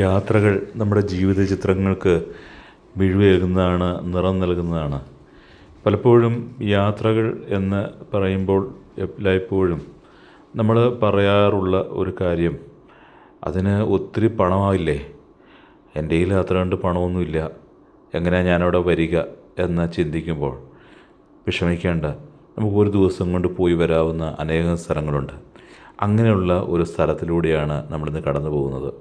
യാത്രകൾ നമ്മുടെ ജീവിത ചിത്രങ്ങൾക്ക് മിഴിവേകുന്നതാണ് നിറം നൽകുന്നതാണ്. പലപ്പോഴും യാത്രകൾ എന്ന് പറയുമ്പോൾ എല്ലായ്പ്പോഴും നമ്മൾ പറയാറുള്ള ഒരു കാര്യം അതിന് ഒത്തിരി പണമാവില്ലേ എന്റെ കയ്യിൽ അത്ര കണ്ട് പണമൊന്നുമില്ല. എങ്ങനെയാണ് ഞാനവിടെ വരിക എന്ന് ചിന്തിക്കുമ്പോൾ വിഷമിക്കേണ്ട. നമുക്ക് ഒരു ദിവസം കൊണ്ട് പോയി വരാവുന്ന അനേകം സ്ഥലങ്ങളുണ്ട്. അങ്ങനെയുള്ള ഒരു സ്ഥലത്തിലൂടെയാണ് നമ്മളിന്ന് കടന്നു പോകുന്നത്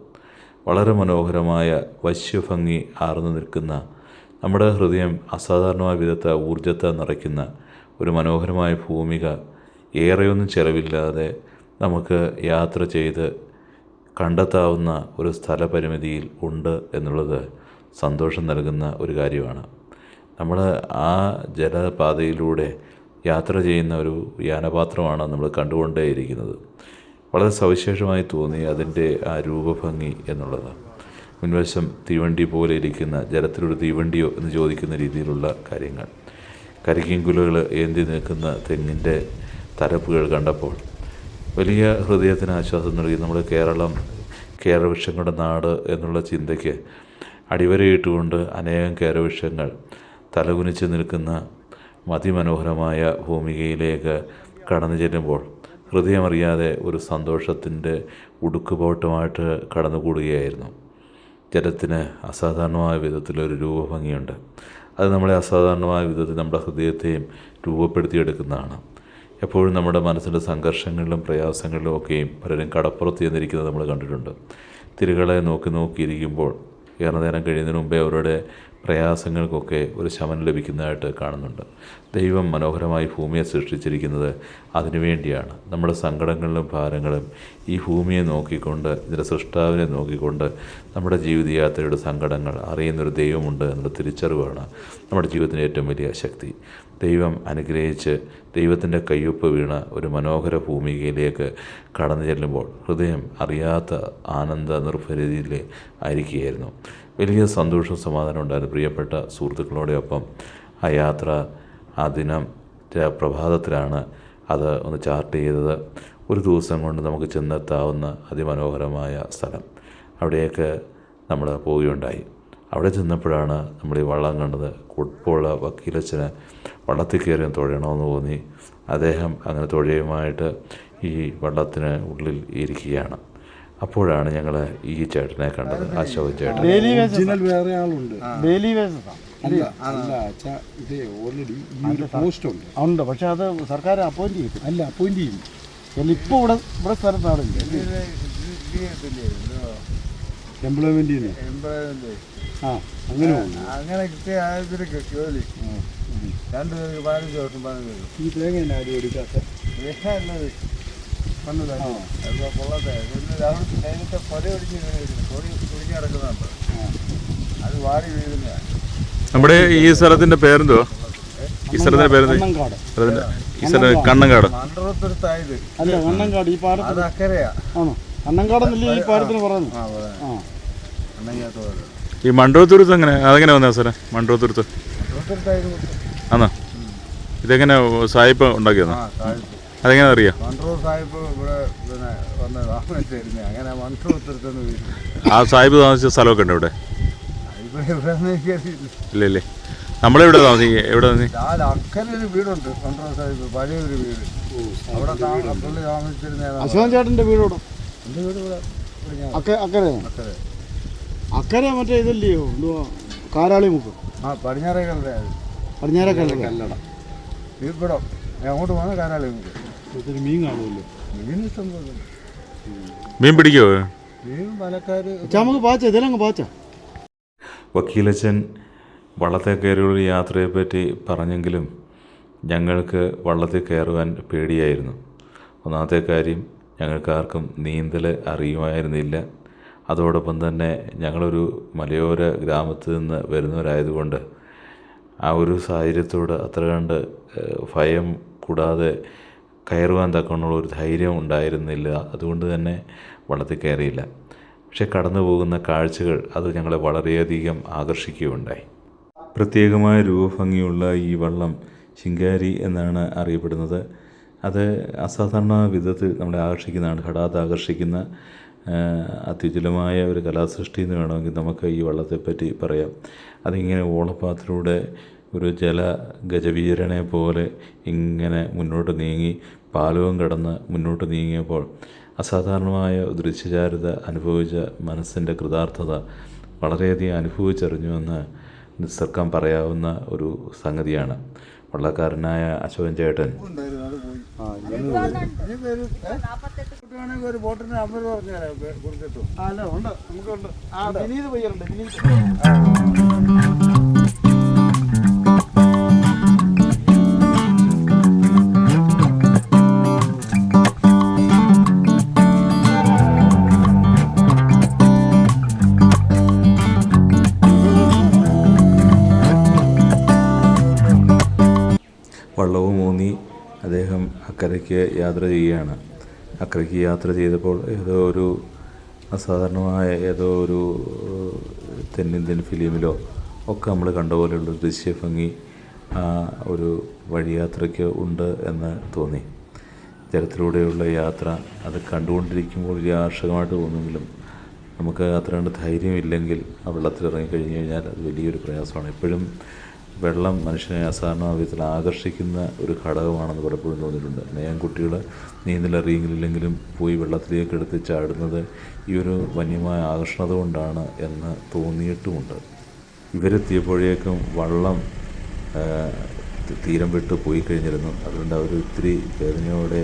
വളരെ മനോഹരമായ വശ്യഭംഗി ആർന്നു നിൽക്കുന്ന നമ്മുടെ ഹൃദയം അസാധാരണമായ വിധത്തെ ഊർജത്തെ നിറയ്ക്കുന്ന ഒരു മനോഹരമായ ഭൂമിക ഏറെയൊന്നും ചിലവില്ലാതെ നമുക്ക് യാത്ര ചെയ്ത് കണ്ടെത്താവുന്ന ഒരു സ്ഥലപരിമിതിയിൽ ഉണ്ട് എന്നുള്ളത് സന്തോഷം നൽകുന്ന ഒരു കാര്യമാണ്. നമ്മൾ ആ ജലപാതയിലൂടെ യാത്ര ചെയ്യുന്ന ഒരു യാനപാത്രമാണ് നമ്മൾ കണ്ടുകൊണ്ടേയിരിക്കുന്നത്. വളരെ സവിശേഷമായി തോന്നി അതിന്റെ ആ രൂപഭംഗി എന്നുള്ളത്. മുൻവശം തീവണ്ടി പോലെ ഇരിക്കുന്ന ജലത്തിലൊരു തീവണ്ടിയോ എന്ന് ചോദിക്കുന്ന രീതിയിലുള്ള കാര്യങ്ങൾ. കരിക്കിൻകുലകൾ ഏന്തി നിൽക്കുന്ന തെങ്ങിന്റെ തരപ്പുകൾ കണ്ടപ്പോൾ വലിയ ഹൃദയത്തിന് ആശ്വാസം നൽകി. നമ്മുടെ കേരളം കേരവൃക്ഷങ്ങളുടെ നാട് എന്നുള്ള ചിന്തയ്ക്ക് അടിവരയിട്ടുകൊണ്ട് അനേകം കേരവൃക്ഷങ്ങൾ തലകുനിച്ച് നിൽക്കുന്ന അതിമനോഹരമായ ഭൂമികയിലേക്ക് കടന്നു ചെല്ലുമ്പോൾ ഹൃദയമറിയാതെ ഒരു സന്തോഷത്തിന്റെ ഉടുക്കുപോട്ടമായിട്ട് കടന്നുകൂടുകയായിരുന്നു. ജലത്തിന് അസാധാരണമായ വിധത്തിലൊരു രൂപഭംഗിയുണ്ട്. അത് നമ്മളെ അസാധാരണമായ വിധത്തിൽ നമ്മുടെ ഹൃദയത്തെയും രൂപപ്പെടുത്തിയെടുക്കുന്നതാണ്. എപ്പോഴും നമ്മുടെ മനസ്സിന്റെ സംഘർഷങ്ങളിലും പ്രയാസങ്ങളിലും ഒക്കെയും പലരും കടപ്പുറത്ത് ചെന്നിരിക്കുന്നത് നമ്മൾ കണ്ടിട്ടുണ്ട്. തിരികളെ നോക്കി നോക്കിയിരിക്കുമ്പോൾ ഏറെ നേരം കഴിയുന്നതിന് മുമ്പേ അവരുടെ പ്രയാസങ്ങൾക്കൊക്കെ ഒരു ശമനം ലഭിക്കുന്നതായിട്ട് കാണുന്നുണ്ട്. ദൈവം മനോഹരമായി ഭൂമിയെ സൃഷ്ടിച്ചിരിക്കുന്നത് അതിനുവേണ്ടിയാണ് നമ്മുടെ സങ്കടങ്ങളിലും ഭാരങ്ങളും ഈ ഭൂമിയെ നോക്കിക്കൊണ്ട് ഇതിന്റെ സൃഷ്ടാവിനെ നോക്കിക്കൊണ്ട് നമ്മുടെ ജീവിതയാത്രയുടെ സങ്കടങ്ങൾ അറിയുന്നൊരു ദൈവമുണ്ട് എന്നുള്ള തിരിച്ചറിവാണ് നമ്മുടെ ജീവിതത്തിന്റെ ഏറ്റവും വലിയ ശക്തി. ദൈവം അനുഗ്രഹിച്ച് ദൈവത്തിന്റെ കയ്യൊപ്പ് വീണ ഒരു മനോഹര ഭൂമികയിലേക്ക് കടന്നു ചെല്ലുമ്പോൾ ഹൃദയം അറിയാത്ത ആനന്ദ നിർഭരതയിൽ ആയിരിക്കുകയായിരുന്നു. വലിയ സന്തോഷവും സമാധാനം ഉണ്ടായിരുന്നു. പ്രിയപ്പെട്ട സുഹൃത്തുക്കളോടൊപ്പം ആ യാത്ര ആ ദിനം പ്രഭാതത്തിലാണ് അത് ഒന്ന് ചാർട്ട് ചെയ്തത്. ഒരു ദിവസം കൊണ്ട് നമുക്ക് ചെന്നെത്താവുന്ന അതിമനോഹരമായ സ്ഥലം. അവിടെയൊക്കെ നമ്മൾ പോവുകയുണ്ടായി. അവിടെ ചെന്നപ്പോഴാണ് നമ്മൾ ഈ വള്ളം കണ്ടത്. കുടുപ്പുള്ള വക്കീലച്ഛന് വള്ളത്തിൽ കയറി തുഴയണമെന്ന് തോന്നി. അദ്ദേഹം അങ്ങനെ തുഴയുമായിട്ട് ഈ വള്ളത്തിന് ഉള്ളിൽ ഇരിക്കുകയാണ്. അപ്പോഴാണ് ഞങ്ങൾ ഈ ചേട്ടനെ കണ്ടത് അശോക് ചേട്ടൻ വേറെ ആളുണ്ട്. ഡെയിലി വേസസാണ് അല്ല അല്ല? ഇത് ഒരു പോസ്റ്റ് ഉണ്ട്. ഉണ്ട് പക്ഷെ അത് സർക്കാർ അപ്പോയിന്റ് ചെയ്തു. അല്ല അപ്പോയിന്റ് ചെയ്യും. അല്ല ഇപ്പോൾ ഇവിടെ ഇവിടെ സ്ഥലത്താണില്ല എംപ്ലോയ്മെന്റ് ആ അങ്ങനെ അങ്ങനെ കിട്ടിയ ആയിരത്തിന് ജോലി രണ്ടുപേർക്ക് പതിനഞ്ച് വർഷം പതിനഞ്ച് ഈ തേങ്ങ എന്നാ ആരും എടുക്കാത്ത. വന്നതാ. കൊള്ളത്തെ നേരത്തെ ഒടിച്ച് കിടക്കുന്നുണ്ട് അത് വാടി വീഴുന്നതാണ് നമ്മുടെ ഈ സ്ഥലത്തിന്റെ പേരെന്തോ ഈ സ്ഥലത്തിന്റെ പേര് ഈ സ്ഥലം കണ്ണങ്കാട്. അല്ല കണ്ണങ്കാട്. ഈ പാടത്ത് ആണോ? കണ്ണങ്കാടെന്നല്ലേ ഈ പാടത്തിന് ഈ മണ്ടോത്തുരുത്ത് എങ്ങനെ? അതെങ്ങനെ വന്ന സാറേ മണ്ടോത്തുരുത്ത്. ആണോ? ഇതെങ്ങനെ സായിപ്പ് ഉണ്ടാക്കിയതാ? അതെങ്ങനെ അറിയാം? മൺട്രൂർ സാഹിബ് ഇവിടെ പിന്നെ വന്ന് താമസിച്ചിരുന്നേ. അങ്ങനെ വീട്ടിൽ ആ സാഹിബ് താമസിച്ച സ്ഥലമൊക്കെ ഉണ്ട് ഇവിടെ? ഇവിടെ ഇവിടെ എനിക്കറിയില്ല ഇല്ല ഇല്ലേ. നമ്മളെവിടെ താമസിക്കുക എവിടെ വീടുണ്ട് മൺട്രൂർ സാഹിബ്. പഴയൊരു വീട്. അവിടെ പുള്ളി താമസിച്ചിരുന്ന. അശോകൻ ചേട്ടന്റെ വീടോടെ? എന്റെ വീട് ഇവിടെ അക്കരെ അക്കരയാണ് അക്കരെ അക്കരെ മറ്റേ ഇതല്ലയോ? എന്തുവാ കാരാളിമുക്ക് ആ പടിഞ്ഞാറേക്കല്ലേ അത് പടിഞ്ഞാറക്കല്ല കല്ലട. വീർപ്പിടം അങ്ങോട്ട് പോകുന്ന കാരാളി നമുക്ക് ഒത്തിരി മീൻ കാണുമല്ലോ. മീൻ ഇഷ്ടം പോലെ. മീൻ പിടിക്കുമോ മീൻ പലക്കാര് നമുക്ക് പാച്ച ഇതിലങ്ങ് പാച്ച. വക്കീലച്ചൻ വള്ളത്തെ കയറിയുള്ള യാത്രയെപ്പറ്റി പറഞ്ഞെങ്കിലും ഞങ്ങൾക്ക് വള്ളത്തിൽ കയറുവാൻ പേടിയായിരുന്നു. ഒന്നാമത്തെ കാര്യം ഞങ്ങൾക്കാർക്കും നീന്തൽ അറിയുമായിരുന്നില്ല. അതോടൊപ്പം തന്നെ ഞങ്ങളൊരു മലയോര ഗ്രാമത്തിൽ നിന്ന് വരുന്നവരായതുകൊണ്ട് ആ ഒരു സാഹചര്യത്തോട് അത്ര കണ്ട് ഭയം കൂടാതെ കയറുവാൻ തക്കവണ്ണമുള്ള ഒരു ധൈര്യം ഉണ്ടായിരുന്നില്ല. അതുകൊണ്ട് തന്നെ വള്ളത്തിൽ കയറിയില്ല. പക്ഷെ കടന്നു പോകുന്ന കാഴ്ചകൾ അത് ഞങ്ങളെ വളരെയധികം ആകർഷിക്കുകയുണ്ടായി. പ്രത്യേകമായ രൂപഭംഗിയുള്ള ഈ വള്ളം ശിങ്കാരി എന്നാണ് അറിയപ്പെടുന്നത്. അത് അസാധാരണ വിധത്തിൽ നമ്മളെ ആകർഷിക്കുന്നതാണ് ഹഠാത്ത് ആകർഷിക്കുന്ന അത്യുജ്വലമായ ഒരു കലാസൃഷ്ടി എന്ന് വേണമെങ്കിൽ നമുക്ക് ഈ വള്ളത്തെപ്പറ്റി പറയാം. അതിങ്ങനെ ഓളപ്പാത്തിലൂടെ ഒരു ജല ഗജവീരനെ പോലെ ഇങ്ങനെ മുന്നോട്ട് നീങ്ങി പാലവും കടന്ന് മുന്നോട്ട് നീങ്ങിയപ്പോൾ അസാധാരണമായ ദൃശ്യചാരുത അനുഭവിച്ച മനസ്സിന്റെ കൃതാർത്ഥത വളരെയധികം അനുഭവിച്ചറിഞ്ഞുവെന്ന് നിസ്സർക്കം പറയാവുന്ന ഒരു സംഗതിയാണ്. വള്ളക്കാരനായ അശോകൻ ചേട്ടൻ. ഒരു ബോട്ടിന് അമ്പത് പറഞ്ഞു തരാം കൊടുത്തിട്ടു ആ അല്ല ഉണ്ട്. നമുക്കുണ്ട്. ആ വിനീത് പയ്യറുണ്ട് വിനീത്. വള്ളവും ഊന്നി അദ്ദേഹം അക്കരയ്ക്ക് യാത്ര ചെയ്യുകയാണ്. അക്കരയ്ക്ക് യാത്ര ചെയ്തപ്പോൾ ഏതോ ഒരു അസാധാരണമായ ഏതോ ഒരു തെന്നിന്ത്യൻ ഫിലിമിലോ ഒക്കെ നമ്മൾ കണ്ട പോലെയുള്ള ദൃശ്യഭംഗി ആ ഒരു വഴിയാത്രയ്ക്ക് ഉണ്ട് എന്ന് തോന്നി. ജലത്തിലൂടെയുള്ള യാത്ര അത് കണ്ടുകൊണ്ടിരിക്കുമ്പോൾ ആകർഷകമായിട്ട് തോന്നുമെങ്കിലും നമുക്ക് അത്ര ധൈര്യമില്ലെങ്കിൽ ആ വെള്ളത്തിൽ ഇറങ്ങി ഇറങ്ങിക്കഴിഞ്ഞ് കഴിഞ്ഞാൽ അത് വലിയൊരു പ്രയാസമാണ്. എപ്പോഴും വെള്ളം മനുഷ്യനെ അസാധാരണ വിധത്തിൽ ആകർഷിക്കുന്ന ഒരു ഘടകമാണെന്ന് പലപ്പോഴും തോന്നിയിട്ടുണ്ട്. നേയം കുട്ടികൾ നീന്തലറിയെങ്കിലെങ്കിലും പോയി വെള്ളത്തിലേക്ക് എടുത്ത് ചാടുന്നത് ഈ ഒരു വന്യമായ ആകർഷണത കൊണ്ടാണ് എന്ന് തോന്നിയിട്ടുമുണ്ട്. ഇവരെത്തിയപ്പോഴേക്കും വള്ളം തീരം വിട്ട് പോയി കഴിഞ്ഞിരുന്നു. അതുകൊണ്ട് അവർ ഒത്തിരി വേദനയോടെ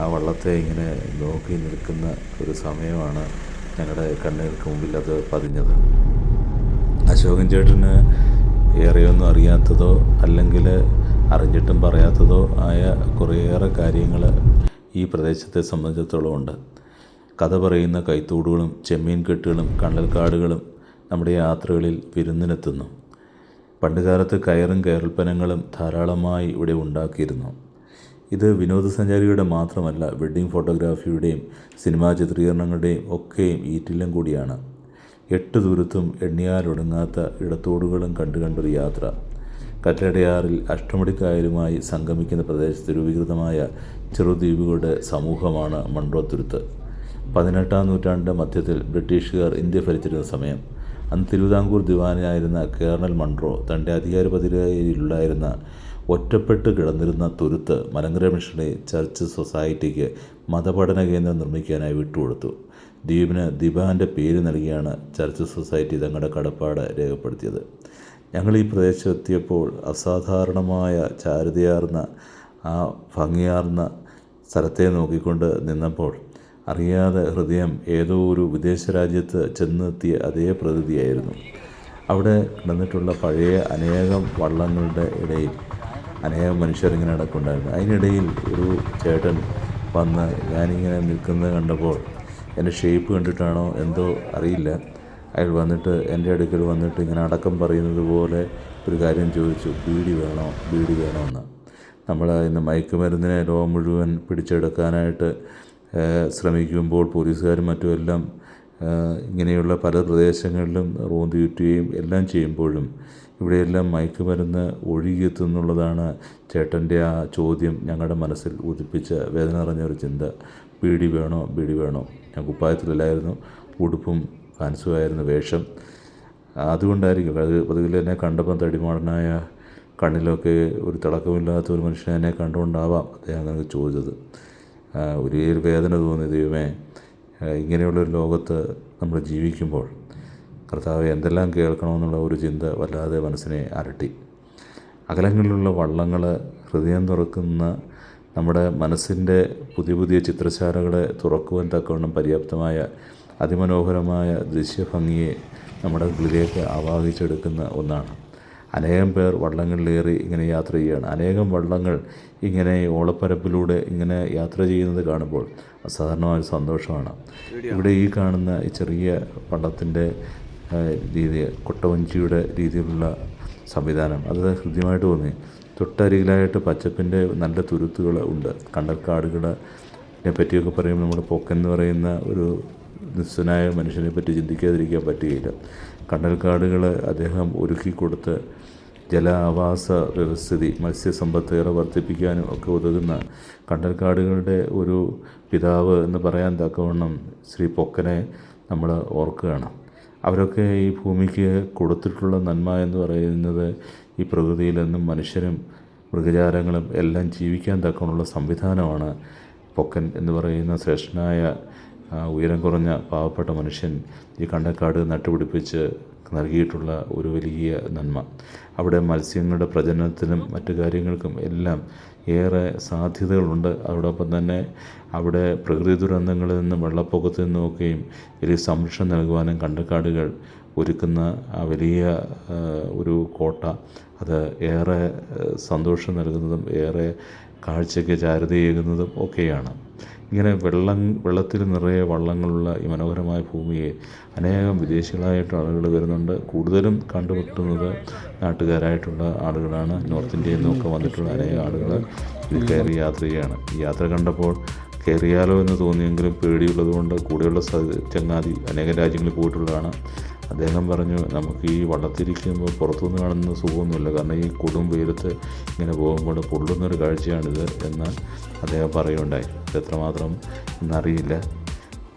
ആ വള്ളത്തെ ഇങ്ങനെ നോക്കി നിൽക്കുന്ന ഒരു സമയമാണ് ഞങ്ങളുടെ കണ്ണുകൾക്ക് മുമ്പിൽ അത് പതിഞ്ഞത്. അശോകൻ ചേട്ടന് ഏറെയൊന്നും അറിയാത്തതോ അല്ലെങ്കിൽ അറിഞ്ഞിട്ടും പറയാത്തതോ ആയ കുറേയേറെ കാര്യങ്ങൾ ഈ പ്രദേശത്തെ സംബന്ധിച്ചിടത്തോളം ഉണ്ട്. കഥ പറയുന്ന കൈത്തോടുകളും ചെമ്മീൻ കെട്ടുകളും കണ്ടൽക്കാടുകളും നമ്മുടെ യാത്രകളിൽ വിരുന്നിനെത്തുന്നു. പണ്ടുകാലത്ത് കയറും കയറൽപ്പനങ്ങളും ധാരാളമായി ഇവിടെ ഉണ്ടാക്കിയിരുന്നു. ഇത് വിനോദസഞ്ചാരിയുടെ മാത്രമല്ല വെഡ്ഡിംഗ് ഫോട്ടോഗ്രാഫിയുടെയും സിനിമാ ചിത്രീകരണങ്ങളുടെയും ഒക്കെയും ഈറ്റില്ലം കൂടിയാണ്. എട്ട് ദൂരത്തും എണ്ണിയാലൊടുങ്ങാത്ത ഇടത്തോടുകളും കണ്ടു കണ്ടൊരു യാത്ര. കറ്റടയാറിൽ അഷ്ടമുടിക്കായലുമായി സംഗമിക്കുന്ന പ്രദേശത്ത് രൂപീകൃതമായ ചെറുദ്വീപുകളുടെ സമൂഹമാണ് മൺട്രോത്തുരുത്ത് പതിനെട്ടാം നൂറ്റാണ്ട് മധ്യത്തിൽ ബ്രിട്ടീഷുകാർ ഇന്ത്യ ഭരിച്ചിരുന്ന സമയം. അന്ന് തിരുവിതാംകൂർ ദിവാനായിരുന്ന കേർണൽ മൺട്രോ തന്റെ അധികാര പതിരയിലുണ്ടായിരുന്ന ഒറ്റപ്പെട്ട് കിടന്നിരുന്ന തുരുത്ത് മലങ്കര മിഷണറി ചർച്ച് സൊസൈറ്റിക്ക് മതപഠന കേന്ദ്രം നിർമ്മിക്കാനായി വിട്ടുകൊടുത്തു. ദ്വീപിന് ദിബാന്റെ പേര് നൽകിയാണ് ചർച്ച് സൊസൈറ്റി തങ്ങളുടെ കടപ്പാട് രേഖപ്പെടുത്തിയത്. ഞങ്ങൾ ഈ പ്രദേശത്തെത്തിയപ്പോൾ അസാധാരണമായ ചാരുതയാർന്ന ആ ഭംഗിയാർന്ന സ്ഥലത്തെ നോക്കിക്കൊണ്ട് നിന്നപ്പോൾ അറിയാതെ ഹൃദയം ഏതോ ഒരു വിദേശ രാജ്യത്ത് ചെന്നെത്തിയ അതേ പ്രകൃതിയായിരുന്നു. അവിടെ കിടന്നിട്ടുള്ള പഴയ അനേകം വള്ളങ്ങളുടെ ഇടയിൽ അനേകം മനുഷ്യരിങ്ങനെ നടക്കുന്നുണ്ടായിരുന്നു. അതിനിടയിൽ ഒരു ചേട്ടൻ വന്ന് ഞാനിങ്ങനെ നിൽക്കുന്നത് കണ്ടപ്പോൾ എന്റെ ഷേപ്പ് കണ്ടിട്ടാണോ എന്തോ അറിയില്ല. അയാൾ വന്നിട്ട് എന്റെ അടുക്കൽ വന്നിട്ട് ഇങ്ങനെ അടക്കം പറയുന്നത് പോലെ ഒരു കാര്യം ചോദിച്ചു. ബീഡി വേണോ? ബീഡി വേണോ എന്ന്. നമ്മൾ ഇന്ന് മയക്കുമരുന്നിനെ ലോകം മുഴുവൻ പിടിച്ചെടുക്കാനായിട്ട് ശ്രമിക്കുമ്പോൾ പോലീസുകാരും മറ്റുമെല്ലാം ഇങ്ങനെയുള്ള പല പ്രദേശങ്ങളിലും റോന്തി ചുറ്റുകയും എല്ലാം ചെയ്യുമ്പോഴും ഇവിടെയെല്ലാം മയക്കുമരുന്ന് ഒഴുകിയെത്തുന്നുള്ളതാണ് ചേട്ടന്റെ ആ ചോദ്യം ഞങ്ങളുടെ മനസ്സിൽ ഉദിപ്പിച്ച വേദന നിറഞ്ഞൊരു ചിന്ത. ബീഡി വേണോ? ബീഡി വേണോ? ഞാൻ കുപ്പായത്തിലല്ലായിരുന്നു ഉടുപ്പും ഫാൻസുമായിരുന്നു വേഷം. അതുകൊണ്ടായിരിക്കും അത് പതിവിൽ എന്നെ കണ്ടപ്പം തടിമാടനായ കണ്ണിലൊക്കെ ഒരു തിളക്കമില്ലാത്ത ഒരു മനുഷ്യനെ എന്നെ കണ്ടുകൊണ്ടാവാം അദ്ദേഹം അങ്ങനെ ചോദിച്ചത്. ഒരേ ഒരു വേദന തോന്നി ദൈവമേ. ഇങ്ങനെയുള്ള ഇങ്ങനെയുള്ളൊരു ലോകത്ത് നമ്മൾ ജീവിക്കുമ്പോൾ കർത്താവ് എന്തെല്ലാം കേൾക്കണമെന്നുള്ള ഒരു ചിന്ത വല്ലാതെ മനസ്സിനെ അരട്ടി അകലങ്ങളിലുള്ള വള്ളങ്ങൾ ഹൃദയം തുറക്കുന്ന നമ്മുടെ മനസ്സിന്റെ പുതിയ പുതിയ ചിത്രശാലകളെ തുറക്കുവാൻ തക്കവണ്ണം പര്യാപ്തമായ അതിമനോഹരമായ ദൃശ്യഭംഗിയെ നമ്മുടെ ഉള്ളിലേക്ക് ആവാഹിച്ചെടുക്കുന്ന ഒന്നാണ്. അനേകം പേർ വള്ളങ്ങളിലേറി ഇങ്ങനെ യാത്ര ചെയ്യുകയാണ്. അനേകം വള്ളങ്ങൾ ഇങ്ങനെ ഓളപ്പരപ്പിലൂടെ ഇങ്ങനെ യാത്ര ചെയ്യുന്നത് കാണുമ്പോൾ അസാധാരണമായ സന്തോഷമാണ്. ഇവിടെ ഈ കാണുന്ന ഈ ചെറിയ വള്ളത്തിന്റെ രീതി കൊട്ടവഞ്ചിയുടെ രീതിയിലുള്ള സംവിധാനം അത് ഹൃദ്യമായിട്ട് തോന്നി. തൊട്ടരികിലായിട്ട് പച്ചപ്പിന്റെ നല്ല തുരുത്തുകൾ ഉണ്ട്. കണ്ടൽക്കാടുകളെ പറ്റിയൊക്കെ പറയുമ്പോൾ നമ്മുടെ പൊക്കെന്ന് പറയുന്ന ഒരു നിസ്സനായ മനുഷ്യനെ പറ്റി ചിന്തിക്കാതിരിക്കാൻ പറ്റുകയില്ല. കണ്ടൽക്കാടുകൾ അദ്ദേഹം ഒരുക്കി കൊടുത്ത് ജലാവാസ വ്യവസ്ഥിതി മത്സ്യസമ്പത്ത് ഏറെ വർദ്ധിപ്പിക്കാനും ഒക്കെ ഉതകുന്ന കണ്ടൽക്കാടുകളുടെ ഒരു പിതാവ് എന്ന് പറയാൻ തക്കവണ്ണം ശ്രീ പൊക്കനെ നമ്മൾ ഓർക്കുകയാണ്. അവരൊക്കെ ഈ ഭൂമിക്ക് കൊടുത്തിട്ടുള്ള നന്മ എന്ന് പറയുന്നത് ഈ പ്രകൃതിയിൽ നിന്നും മനുഷ്യരും മൃഗജാലങ്ങളും എല്ലാം ജീവിക്കാൻ തക്കമുള്ള സംവിധാനമാണ് പൊക്കൻ എന്ന് പറയുന്ന ശ്രേഷ്ഠനായ ഉയരം കുറഞ്ഞ പാവപ്പെട്ട മനുഷ്യൻ ഈ കണ്ടക്കാട് നട്ടുപിടിപ്പിച്ച് നൽകിയിട്ടുള്ള ഒരു വലിയ നന്മ. അവിടെ മത്സ്യങ്ങളുടെ പ്രജനനത്തിനും മറ്റു കാര്യങ്ങൾക്കും എല്ലാം ഏറെ സാധ്യതകളുണ്ട്. അതോടൊപ്പം തന്നെ അവിടെ പ്രകൃതി ദുരന്തങ്ങളിൽ നിന്നും വെള്ളപ്പൊക്കത്തിൽ നിന്നുമൊക്കെയും വലിയ സംരക്ഷണം നൽകുവാനും കണ്ടക്കാടുകൾ ഒരുക്കുന്ന ആ വലിയ ഒരു കോട്ട അത് ഏറെ സന്തോഷം നൽകുന്നതും ഏറെ കാഴ്ചയ്ക്ക് ചാരുതയേകുന്നതും ഒക്കെയാണ്. ഇങ്ങനെ വെള്ളം വെള്ളത്തിൽ നിറയെ വള്ളങ്ങളുള്ള ഈ മനോഹരമായ ഭൂമിയെ അനേകം വിദേശികളായിട്ട് ആളുകൾ വരുന്നുണ്ട്. കൂടുതലും കണ്ടുമുട്ടുന്നത് നാട്ടുകാരായിട്ടുള്ള ആളുകളാണ്. നോർത്ത് ഇന്ത്യയിൽ നിന്നൊക്കെ വന്നിട്ടുള്ള അനേകം ആളുകൾ ഇത് കയറി യാത്ര ചെയ്യുകയാണ് യാത്ര കണ്ടപ്പോൾ കയറിയാലോ എന്ന് തോന്നിയെങ്കിലും പേടിയുള്ളതുകൊണ്ട് കൂടെയുള്ള ചങ്ങാതി അനേകം രാജ്യങ്ങളിൽ പോയിട്ടുള്ളതാണ്. അദ്ദേഹം പറഞ്ഞു നമുക്ക് ഈ വള്ളത്തിരിക്കുമ്പോൾ പുറത്തുനിന്ന് കാണുന്ന സുഖമൊന്നുമില്ല. കാരണം ഈ കൊടും വെയിലത്ത് ഇങ്ങനെ പോകുമ്പോൾ പൊള്ളുന്നൊരു കാഴ്ചയാണിത് എന്ന് അദ്ദേഹം പറയുകയുണ്ടായി. എത്രമാത്രം എന്നറിയില്ല.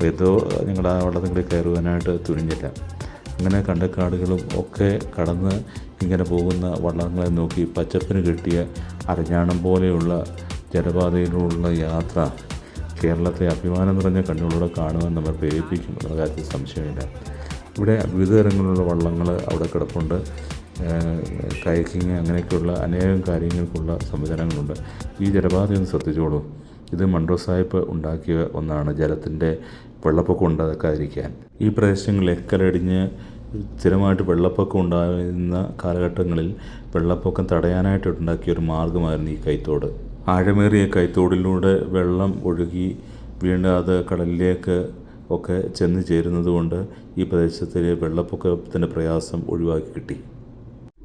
ഏതോ ഞങ്ങൾ ആ വള്ളത്തിൽ കയറുവാനായിട്ട് തുനിഞ്ഞില്ല. അങ്ങനെ കണ്ടക്കാടുകളും ഒക്കെ കടന്ന് ഇങ്ങനെ പോകുന്ന വള്ളങ്ങളെ നോക്കി പച്ചപ്പിന് കിട്ടിയ അരഞ്ഞാണം പോലെയുള്ള ജലപാതയിലുള്ള യാത്ര കേരളത്തെ അഭിമാനം നിറഞ്ഞ കണ്ണുകളോടെ കാണുവാൻ നമ്മൾ പ്രേരിപ്പിക്കും എന്ന കാര്യത്തിൽ സംശയമില്ല. ഇവിടെ വിവിധ തരങ്ങളിലുള്ള വള്ളങ്ങൾ അവിടെ കിടപ്പുണ്ട്. കയക്കിങ് അങ്ങനെയൊക്കെയുള്ള അനേകം കാര്യങ്ങൾക്കുള്ള സംവിധാനങ്ങളുണ്ട്. ഈ ജലപാതയൊന്ന് ശ്രദ്ധിച്ചോളൂ. ഇത് മൺട്രോ സാഹിബ് ഉണ്ടാക്കിയ ഒന്നാണ് ജലത്തിന്റെ വെള്ളപ്പൊക്കം ഉണ്ടാക്കാതിരിക്കാൻ ഈ പ്രദേശങ്ങളിൽ എക്കലടിഞ്ഞ് സ്ഥിരമായിട്ട് വെള്ളപ്പൊക്കം ഉണ്ടാകുന്ന കാലഘട്ടങ്ങളിൽ വെള്ളപ്പൊക്കം തടയാനായിട്ട് ഉണ്ടാക്കിയ ഒരു മാർഗമായിരുന്നു ഈ കൈത്തോട്. ആഴമേറിയ കൈത്തോടിലൂടെ വെള്ളം ഒഴുകി വീണ്ടും അത് കടലിലേക്ക് ഒക്കെ ചെന്ന് ചേരുന്നത് കൊണ്ട് ഈ പ്രദേശത്തിലെ വെള്ളപ്പൊക്കത്തിന്റെ പ്രയാസം ഒഴിവാക്കി കിട്ടി.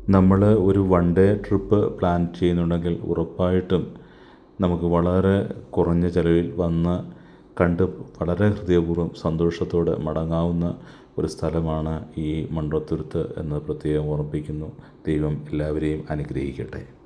നമ്മൾ ഒരു വൺ ഡേ ട്രിപ്പ് പ്ലാൻ ചെയ്യുന്നുണ്ടെങ്കിൽ ഉറപ്പായിട്ടും നമുക്ക് വളരെ കുറഞ്ഞ ചിലവിൽ വന്ന് കണ്ട് വളരെ ഹൃദയപൂർവം സന്തോഷത്തോടെ മടങ്ങാവുന്ന ഒരു സ്ഥലമാണ് ഈ മൺറത്തുരുത്ത് എന്ന് പ്രത്യേകം ഓർമ്മിപ്പിക്കുന്നു. ദൈവം എല്ലാവരെയും അനുഗ്രഹിക്കട്ടെ.